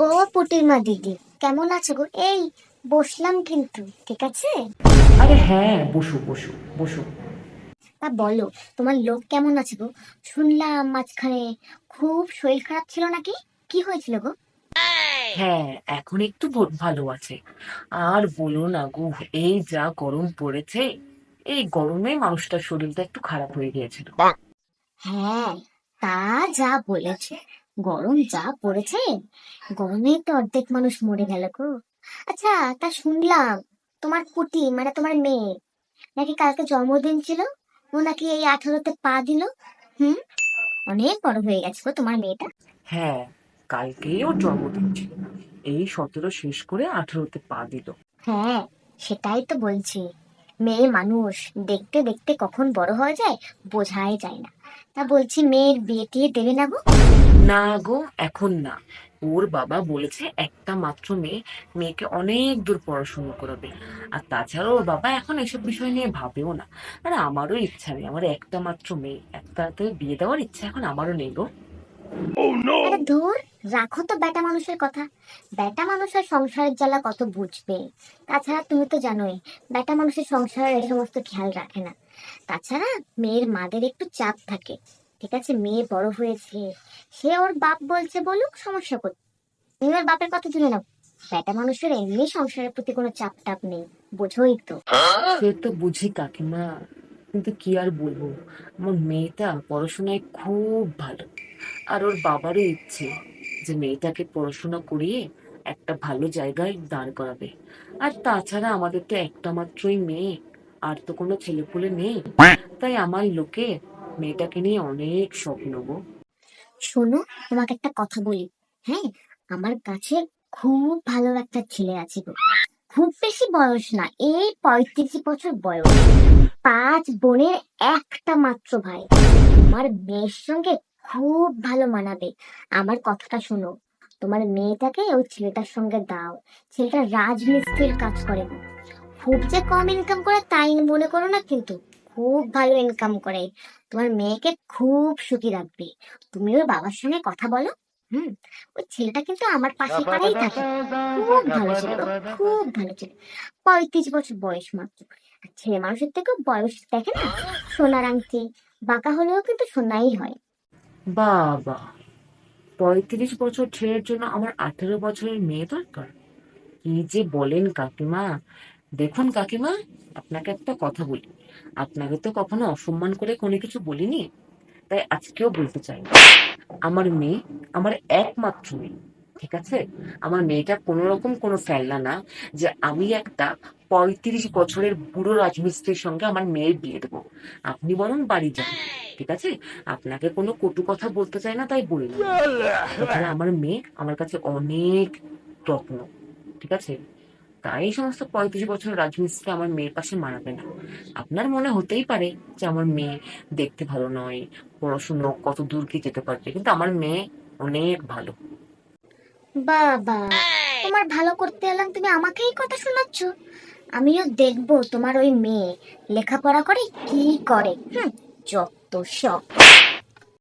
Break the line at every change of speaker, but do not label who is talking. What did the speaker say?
ও পুটির মা দিদি কেমন আছো গো? এই বসলাম কিন্তু ঠিক আছে?
আরে হ্যাঁ বসো বসো বসো।
তা বলো তোমার লোক কেমন আছে গো? শুনলাম মাঝখানে খুব শরীর খারাপ ছিল নাকি? কি হয়েছিল গো?
হ্যাঁ এখন একটু ভালো আছে। আর বলো না গো এই যা গরম পড়েছে এই গরমে মানুষটার শরীরটা একটু খারাপ হয়ে গিয়েছিল।
হ্যাঁ তা যা বলেছে। গরম যা পড়েছে। গরমে তো অর্ধেক মানুষ মরে গেল গো। আচ্ছা তা শুনলাম তোমার পুটি মানে তোমার মেয়ে নাকি কালকে জন্মদিন ছিল? ও নাকি এই আঠারোতে পা দিল? হুম? অনেক বড় হয়ে গেছে গো তোমার মেয়েটা।
হ্যাঁ কালকেই ওর জন্মদিন ছিল। এই সতেরো শেষ করে আঠারোতে পা দিল।
হ্যাঁ সেটাই তো বলছি। মেয়ে মানুষ দেখতে দেখতে কখন বড় হয়ে যায় বোঝাই যায় না। তা বলছি মেয়ের বিয়ে টিয়ে দেবে না গো?
না গো এখন না। ওর বাবা বলেছে একটা মাত্র মেয়ে মেয়েকে অনেক দূর পড়াশোনা করাবে। আর তাছাড়া ওর বাবা এখন এসব বিষয় নিয়ে ভাবেও না। আর আমারও ইচ্ছা নেই আমার একটা মাত্র মেয়ে। একটা বিয়ে দেওয়ার ইচ্ছা এখন আমারও নেই গো।
ধুর রাখো তো বেটা মানুষের কথা। বেটা মানুষের সংসারের জ্বালা কত বুঝবে? তাছাড়া তুমি তো জানোই বেটা মানুষের সংসারের এই সমস্ত খেয়াল রাখে না। তাছাড়া মেয়ের মাদের একটু চাপ থাকে। ঠিক আছে মেয়ে বড় হয়েছে। সে ওর বাপ বলছে বলুক সমস্যা কর তুমি ওর বাপের কথা শুনে নাও। বেটা মানুষের এমনি সংসারের প্রতি কোনো চাপ টাপ নেই বোঝোই তো।
সে তো বুঝি কাকিমা কিন্তু কি আর বলব? আমার মেয়েটা পড়াশোনায় খুব ভালো। আর ওর বাবারও ইচ্ছে যে মেয়েটাকে পড়াশোনা করিয়ে একটা ভালো জায়গায় দাঁড় করাবে। আর তাছাড়া আমাদের তো একটা মাত্রই মেয়ে আর তো কোনো ছেলেপুলে নেই। তাই আমার লোকে মেয়েটাকে নিয়ে অনেক স্বপ্ন গো
শোনো, তোমাকে একটা কথা বলি। হ্যাঁ আমার কাছে খুব ভালো একটা ছেলে আছে গো। খুব বেশি বয়স না, এই পঁয়ত্রিশ বছর বয়স। পাঁচ বোনের একটা মাত্র ভাই। তোমার মেয়ের সঙ্গে খুব ভালো মানাবে। আমার কথাটা শোনো, তোমার মেয়েটাকে ওই ছেলেটার সঙ্গে দাও। ছেলেটা রাজমিস্ত্রির কাজ করে খুব যে কম ইনকাম করে তাই মনে করো না কিন্তু। খুব ভালো ইনকাম করে। তোমার মেয়েকে খুব সুখী রাখবে। তুমি ওর বাবার সঙ্গে কথা বলো, হুম? ওই ছেলেটা কিন্তু আমার পাশে পাড়াই থাকে। খুব ভালো ছেলে খুব ভালো ছেলে। পঁয়ত্রিশ বছর বয়স মাত্র। ছেলে মানুষের থেকেও বয়স দেখে না? সোনার আংটি, বাঁকা হলেও কিন্তু সোনাই হয়।
বাবা, পঁয়ত্রিশ বছর ছেলের জন্য আমার আঠেরো বছরের মেয়ে দরকার? কি যে বলেন কাকিমা। দেখুন কাকিমা, আপনাকে একটা কথা বলি। আপনাকে তো কখনো অসম্মান করে কোনো কিছু বলিনি। তাই আজকেও বলতে চাই, আমার মেয়ে আমার একমাত্র মেয়ে, ঠিক আছে? আমার মেয়েটা কোনো রকম কোনো ফেলনা না যে আমি একটা পঁয়ত্রিশ বছরের বুড়ো রাজমিস্ত্রির সঙ্গে আমার মেয়ের বিয়ে দেবো। আপনি বরং বাড়ি যান, ঠিক আছে? আপনাকে কোনো কটু কথা বলতে চাই না, তাই বলি আমার মেয়ে আমার কাছে অনেক রত্ন ঠিক আছে? তাই এই সমস্ত পঁয়ত্রিশ বছর রাজমিস্ত্রি আমার মেয়ের পাশে মানাবে না। আপনার মনে হতেই পারে যে আমার মেয়ে দেখতে ভালো নয়, পড়াশুনো কত দূর কি যেতে পারছে কিন্তু আমার মেয়ে অনেক ভালো।
বাবা, তোমার ভালো করতে এলাম, তুমি আমাকেই কথা শোনাচ্ছ? আমিও দেখব তোমার ওই মেয়ে লেখাপড়া করে কি করে। হুম, যত সব